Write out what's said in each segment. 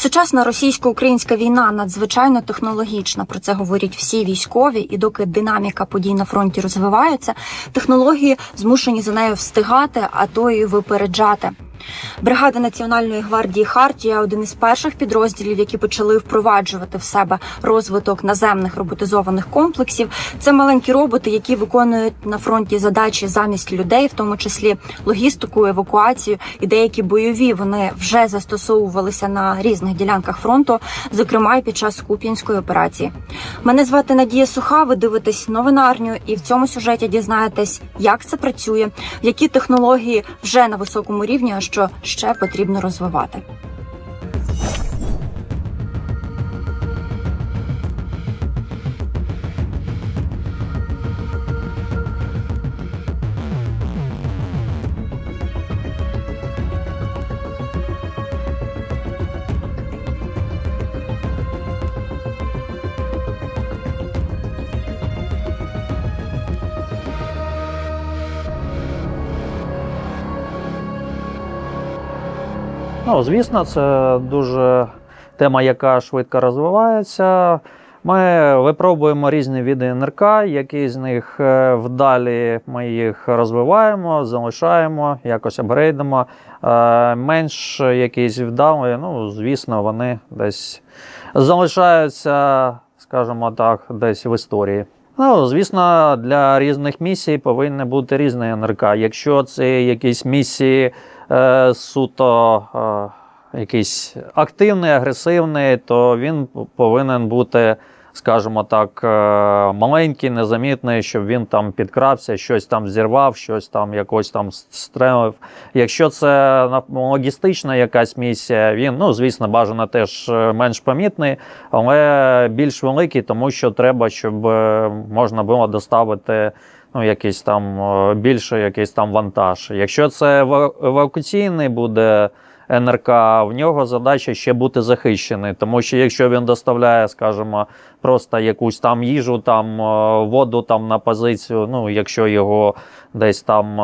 Сучасна російсько-українська війна надзвичайно технологічна. Про це говорять всі військові. І доки динаміка подій на фронті розвивається, технології змушені за нею встигати, а то і випереджати. Бригада Національної гвардії Хартія один із перших підрозділів, які почали впроваджувати в себе розвиток наземних роботизованих комплексів. Це маленькі роботи, які виконують на фронті задачі замість людей, в тому числі логістику, евакуацію і деякі бойові. Вони вже застосовувалися на різних ділянках фронту, зокрема й під час Куп'янської операції. Мене звати Надія Суха. Ви дивитесь новинарню, і в цьому сюжеті дізнаєтесь, як це працює, які технології вже на високому рівні, а що ще потрібно розвивати. Ну, звісно, це дуже тема, яка швидко розвивається. Ми випробуємо різні види НРК, які з них е, вдалі ми їх розвиваємо, залишаємо, якось апгрейдимо. Е, Менш якісь вдалі, ну, звісно, вони десь залишаються, скажімо так, десь в історії. Ну, звісно, для різних місій повинні бути різні НРК. Якщо це якісь місії е, суто е, якийсь активний, агресивний, то він повинен бути, скажімо так, е, маленький, незамітний, щоб він там підкрався, щось там зірвав, щось там якось там стрелив. Якщо це на- логістична якась місія, він, ну, звісно, бажано теж менш помітний, але більш великий, тому що треба, щоб можна було доставити ну, якийсь там е, більше якийсь там вантаж. Якщо це евакуаційний буде НРК, в нього задача ще бути захищений, тому що якщо він доставляє, скажімо, просто якусь там їжу, там е, воду там на позицію, ну якщо його десь там.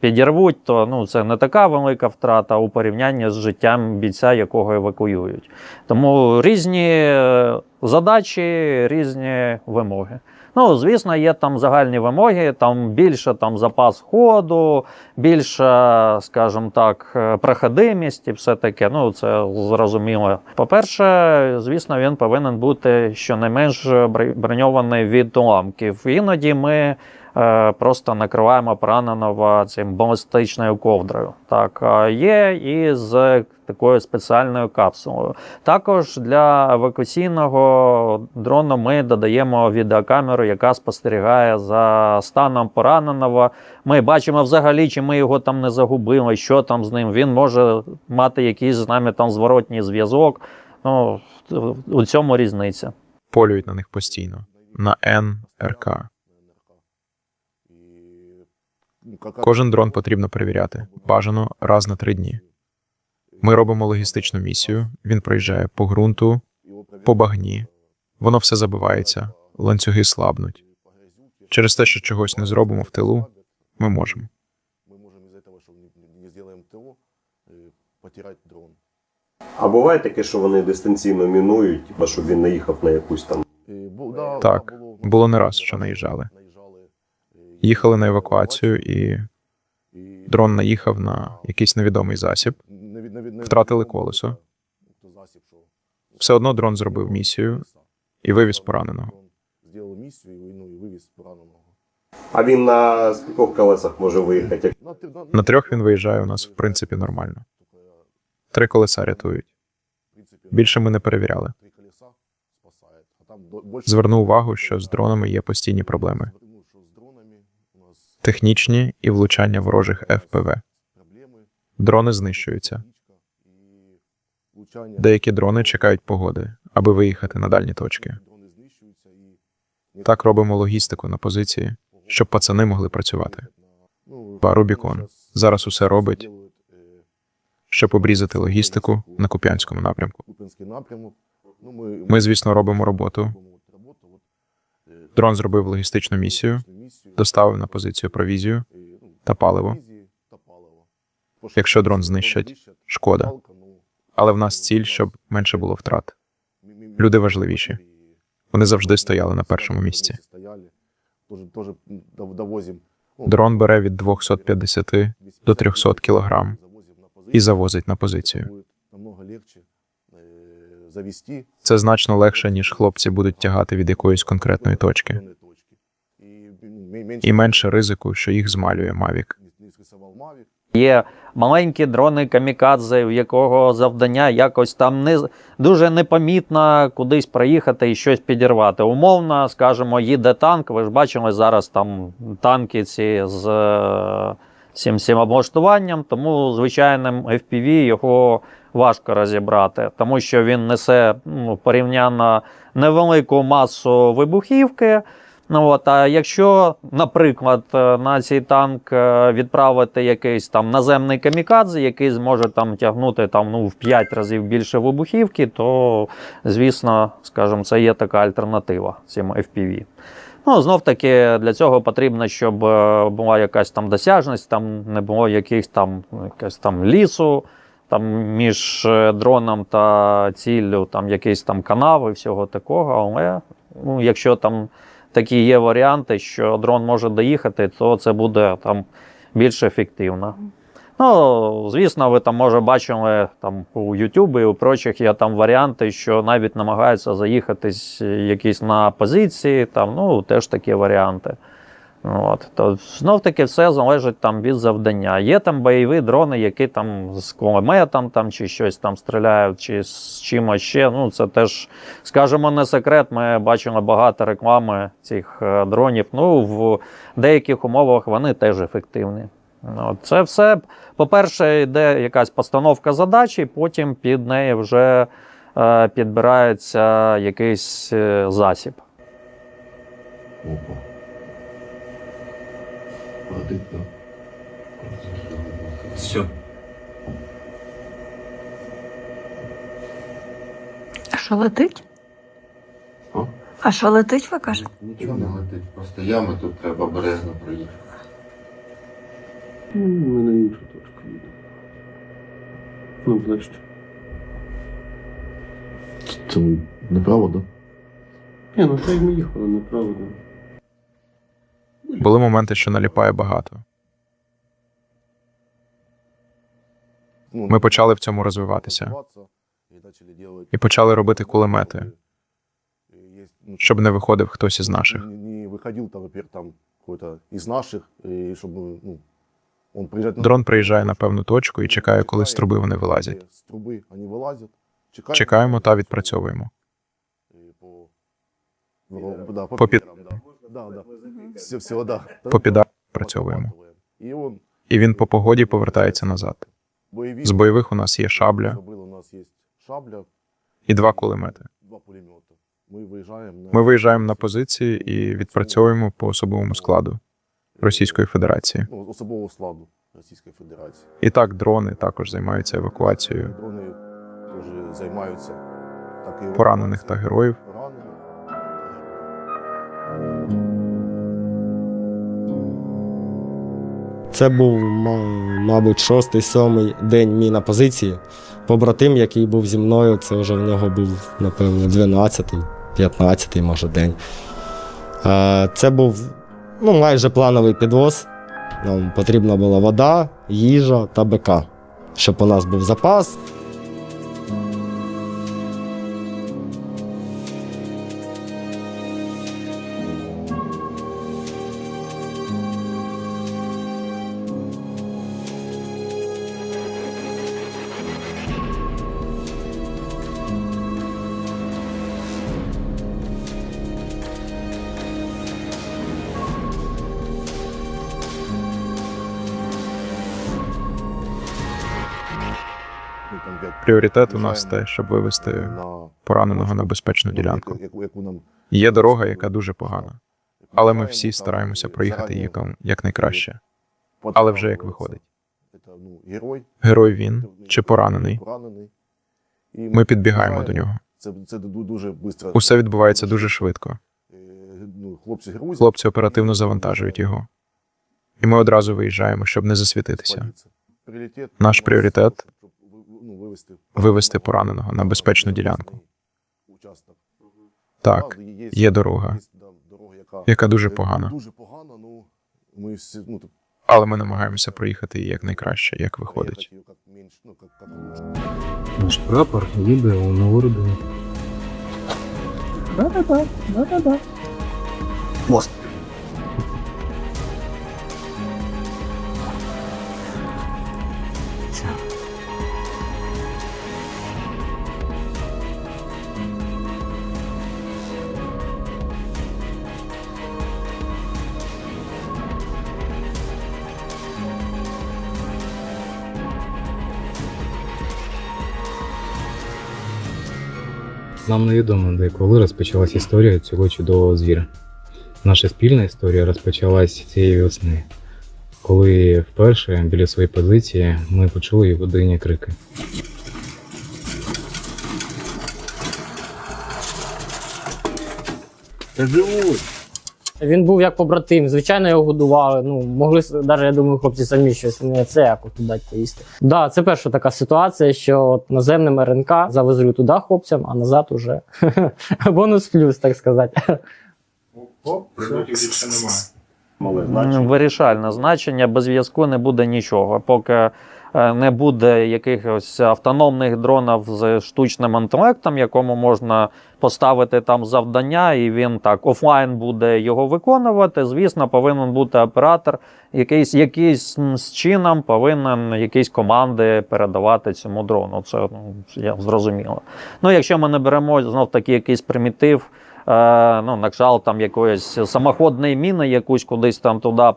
Підірвуть, то ну, це не така велика втрата у порівнянні з життям бійця, якого евакуюють. Тому різні е, задачі, різні вимоги. Ну, звісно, є там загальні вимоги, там більше там запас ходу, більша, скажімо так, е, проходимість і все таке. Ну, це зрозуміло. По-перше, звісно, він повинен бути щонайменш броньований від уламків. Іноді ми просто накриваємо пораненого цим балістичною ковдрою. Так, є і з такою спеціальною капсулою. Також для евакуаційного дрону ми додаємо відеокамеру, яка спостерігає за станом пораненого. Ми бачимо взагалі, чи ми його там не загубили, що там з ним. Він може мати якийсь з нами там зворотній зв'язок. Ну, у цьому різниця. полюють на них постійно. На НРК. Кожен дрон потрібно перевіряти. Бажано раз на три дні. Ми робимо логістичну місію. Він проїжджає по ґрунту, по багні. Воно все забивається, ланцюги слабнуть. Через те, що чогось не зробимо в тилу, ми можемо. мы можем из-за этого, что не, не сделаем ТО, э, потерять дрон. А буває таке, що вони дистанційно мінують, типа, щоб він не їхав на якусь там. Э, бу- да, Так, да, було, було не раз, що наїжджали. Їхали на евакуацію, і дрон наїхав на якийсь невідомий засіб. втратили колесо. Все одно дрон зробив місію і вивіз пораненого. А він на скількох колесах може виїхати? На, трьох він виїжджає у нас в принципі нормально. Три колеса рятують. Більше ми не перевіряли. Зверну увагу, що з дронами є постійні проблеми: Звернув, що з дронами у нас технічні і влучання ворожих ФПВ. Дрони знищуються. Деякі дрони чекають погоди, аби виїхати на дальні точки. Так робимо логістику на позиції, щоб пацани могли працювати. Ну, Ба Рубікон зараз усе робить, е, щоб обрізати логістику на Куп'янському напрямку. Ну, ми, звісно, робимо роботу. робимо от роботу. Дрон зробив логістичну місію, доставив на позицію провізію та паливо. Якщо дрон знищать, шкода. Але в нас ціль, щоб менше було втрат. Люди важливіші. Вони завжди стояли на першому місці. Дрон бере від 250 до 300 кілограм і завозить на позицію. Це значно легше, ніж хлопці будуть тягати від якоїсь конкретної точки, і менше ризику, що їх змалює Мавік. Є маленькі дрони камікадзе, в якого завдання якось там не дуже непомітно кудись проїхати і щось підірвати. Умовно, скажімо, їде танк. Ви ж бачили зараз там танки ці з всім облаштуванням, тому звичайним FPV його важко розібрати, тому що він несе ну, порівняно невелику масу вибухівки. Ну от, а якщо, наприклад, е, на цей танк е, відправити якийсь там наземний камікадзе, який зможе там тягнути там ну в 5 разів більше вибухівки, то звісно, скажімо, це є така альтернатива цим FPV. Ну, знов таки, для цього потрібно, щоб е, була якась там досяжність, там не було якихось там якась там лісу, там між е, дроном та ціллю, там якісь там канави, всього такого. Але ну, якщо там такі є варіанти, що дрон може доїхати, то це буде там більш ефективно. Ну, звісно, ви там може бачили там у YouTube і у прочих є там варіанти, що навіть намагаються заїхатись якісь на позиції, там, ну, теж такі варіанти. От. То знов таки все залежить там від завдання. Є там бойові дрони, які там з кулеметом там, чи щось там стріляють, чи з чимось ще. Ну, це теж, скажімо, не секрет. Ми бачили багато реклами цих е, дронів. Ну, в деяких умовах вони теж ефективні. От. Це все, по-перше, йде якась постановка задачі, потім під неї вже е, підбирається якийсь е, засіб. Опа. Все. А що летить? А? А що летить, ви кажете? Нічого не летить, просто ями тут треба обережно проїхати. Ну, у мене інша точка буде. Ну, ближче. Це неправо, да? Ні, ну так ми їхали, неправда. Були моменти, що наліпає багато. Ми почали в цьому розвиватися і почали робити кулемети, щоб не виходив хтось із наших. Не виходив там, наприклад, там із наших, і щоб ну, Дрон приїжджає на певну точку і чекає, коли з труби вони вилазять. Чекаємо та відпрацьовуємо. По, да, по, По під- підерам, да. Да, да. Все, все, да. По підах працьовуємо. І він по погоді повертається назад. З бойових у нас є шабля і два кулемети. Ми виїжджаємо на позиції і відпрацьовуємо по особовому складу Російської Федерації. особового складу Російської Федерації. І так дрони також займаються евакуацією Дрони теж займаються так і поранених та героїв. Це був, мабуть, шостий, сьомий день мій на позиції. Побратим, який був зі мною, це вже в нього був, напевно, 12-й, 15-й, може, день. Е, Це був ну, майже плановий підвоз. Нам потрібна була вода, їжа та БК, щоб у нас був запас. Пріоритет у нас те, щоб вивести пораненого на безпечну ну, ділянку. Є дорога, яка дуже погана, але ми всі стараємося е, проїхати її якнайкраще. Але вже як виходить. Ну, герой. Він чи поранений. Ми підбігаємо до нього. Усе відбувається дуже швидко. Ну, хлопці оперативно завантажують його. І ми одразу виїжджаємо, щоб не засвітитися. Наш пріоритет ну, ну, вивести, Вивести пораненого на безпечну ділянку. Так, є дорога, яка дуже погана. Ну ну, але ми намагаємося проїхати її якнайкраще, як виходить. як менш, ну, Наш прапор їде у нову родину. Нам невідомо, де коли розпочалась історія цього чудового звіра. Наша спільна історія розпочалась цієї весни, коли вперше біля своєї позиції ми почули його дині крики. Він був як побратим, звичайно, його годували. Ну, могли навіть, я думаю, хлопці самі щось не це як дати поїсти. Да, це перша така ситуація, що от наземним РНК завезли туди хлопцям, а назад уже бонус плюс, так сказати. Мале значення. Вирішальне значення без зв'язку не буде нічого. Поки е, не буде якихось автономних дронів з штучним інтелектом, якому можна поставити там завдання, і він так офлайн буде його виконувати. Звісно, повинен бути оператор, якийсь якийсь з чином повинен якісь команди передавати цьому дрону. Це ну, я зрозуміло. Ну, якщо ми не беремо знов таки якийсь примітив. Е, ну, на кшталт там якоїсь самоходної міни, якусь кудись там туди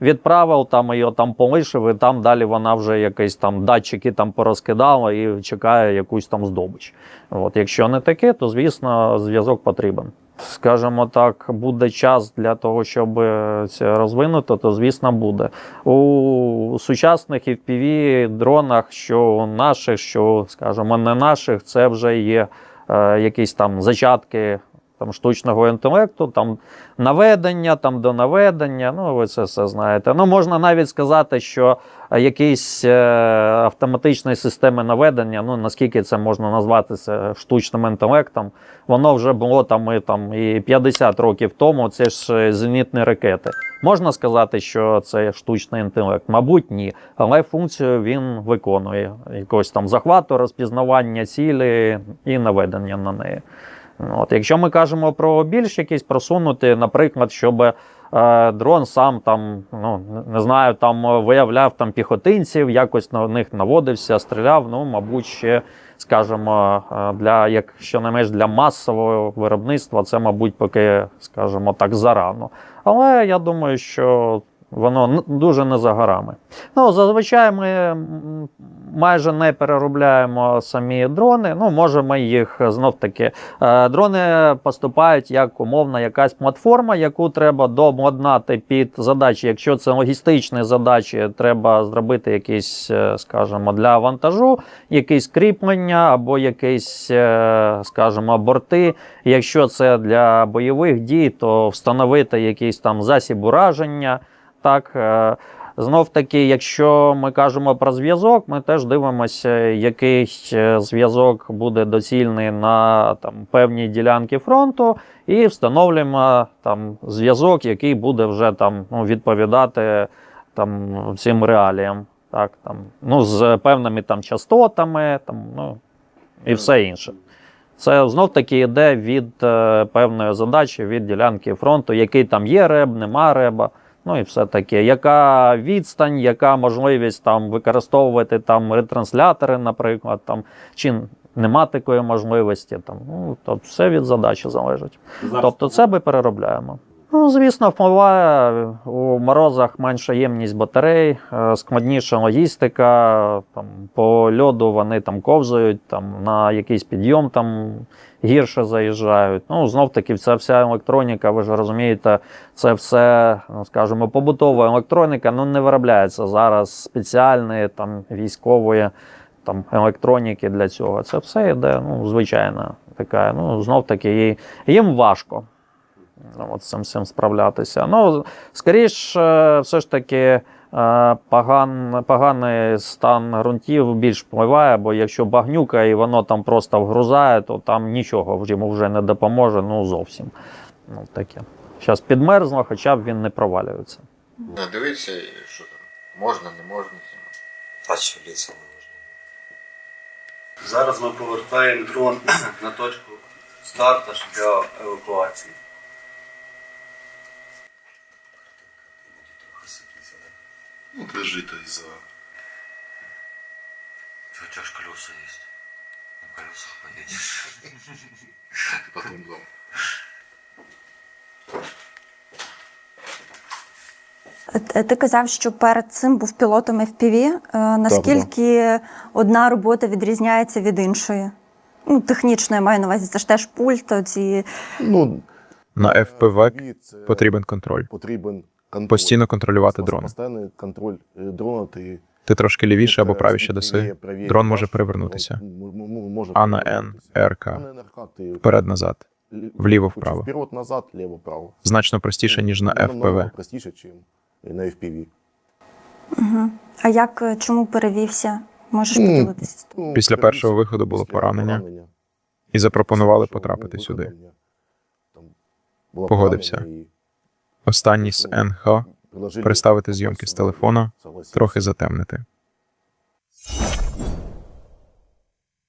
відправив, там її там полишив, і там далі вона вже якісь там датчики там порозкидала і чекає якусь там здобич. От, якщо не таке, то звісно зв'язок потрібен. Скажімо так, буде час для того, щоб е, це розвинути, то звісно буде. У сучасних FPV дронах, що наших, що, скажімо, не наших, це вже є е, якісь там зачатки там, штучного інтелекту, там наведення, там до наведення. Ну, ви це все знаєте. Ну, можна навіть сказати, що якісь е, автоматичні системи наведення, ну наскільки це можна назвати це штучним інтелектом, воно вже було там і, там і 50 років тому. Це ж е, зенітні ракети. Можна сказати, що це штучний інтелект? Мабуть, ні. Але функцію він виконує якогось там захвату, розпізнавання цілі і наведення на неї. От, якщо ми кажемо про більш якісь просунути, наприклад, щоб е, дрон сам там, ну не знаю, там виявляв там піхотинців, якось на них наводився, стріляв. Ну, мабуть, ще скажімо, е, для як щонайменш для масового виробництва, це, мабуть, поки, скажімо так, зарано. Але я думаю, що воно дуже не за горами. Ну, зазвичай ми майже не переробляємо самі дрони. Ну, можемо їх знов таки. Е, Дрони поступають як умовна якась платформа, яку треба дообладнати під задачі. Якщо це логістичні задачі, треба зробити якісь, е, скажімо, для вантажу, якісь кріплення або якісь, е, скажімо, борти. Якщо це для бойових дій, то встановити якийсь там засіб ураження. Так, е, знов таки, якщо ми кажемо про зв'язок, ми теж дивимося, який е, зв'язок буде доцільний на там, певній ділянці фронту, і встановлюємо там зв'язок, який буде вже там ну, відповідати там цим реаліям. Так, там, ну, з певними там частотами, там, ну, і все інше. Це знов таки йде від е, певної задачі, від ділянки фронту, який там є реб, нема реба. Ну і все таке. Яка відстань, яка можливість там використовувати там ретранслятори, наприклад, там, чи нема такої можливості. Там, ну, то все від задачі залежить. Тобто це ми переробляємо. Ну, звісно, впливає у морозах менша ємність батарей, е, складніша логістика. Там, по льоду вони там ковзають, там, на якийсь підйом там гірше заїжджають. Ну, знов таки, ця вся електроніка, ви ж розумієте, це все, ну, скажімо, побутова електроніка, ну не виробляється зараз спеціальної там військової там електроніки для цього. Це все йде, ну, звичайна така. Ну, знов таки, їй- їм важко. Ну, От з цим всім справлятися. Ну, скоріш, е, все ж таки, Е, Поган, поганий стан ґрунтів більш впливає, бо якщо багнюка і воно там просто вгрузає, то там нічого йому вже не допоможе, ну зовсім. Ну, таке. Зараз підмерзло, хоча б він не провалюється. Ну, дивіться, що там. Можна, не можна. А що ліця не можна? Зараз ми повертаємо дрон на точку старту для евакуації. Ну, це жито із-за. У тебя ж колеса есть. На колесах поедешь. Потім дом. Е, Ти казав, що перед цим був пілотом FPV. Е, Наскільки одна робота відрізняється від іншої? Ну, технічно я маю на увазі, це ж теж пульт, ці Ну, На FPV FPV потрібен контроль. потрібен контроль. Постійно контролювати дрон. Постійний контроль е, дрона. Ти Ти трошки лівіше або Це правіше даси. Дрон може перевернутися. А на перевернутися. РК. Вперед, назад, ліво, вправо. Значно простіше, ніж на Намного FPV. Простіше, ніж на FPV. Угу. А як е, чому перевівся? Можеш Ну, поділитися? Ну, Після першого виходу було поранення. І запропонували потрапити сюди. Погодився. Останній з НХ переставити зйомки з телефона, трохи затемнити.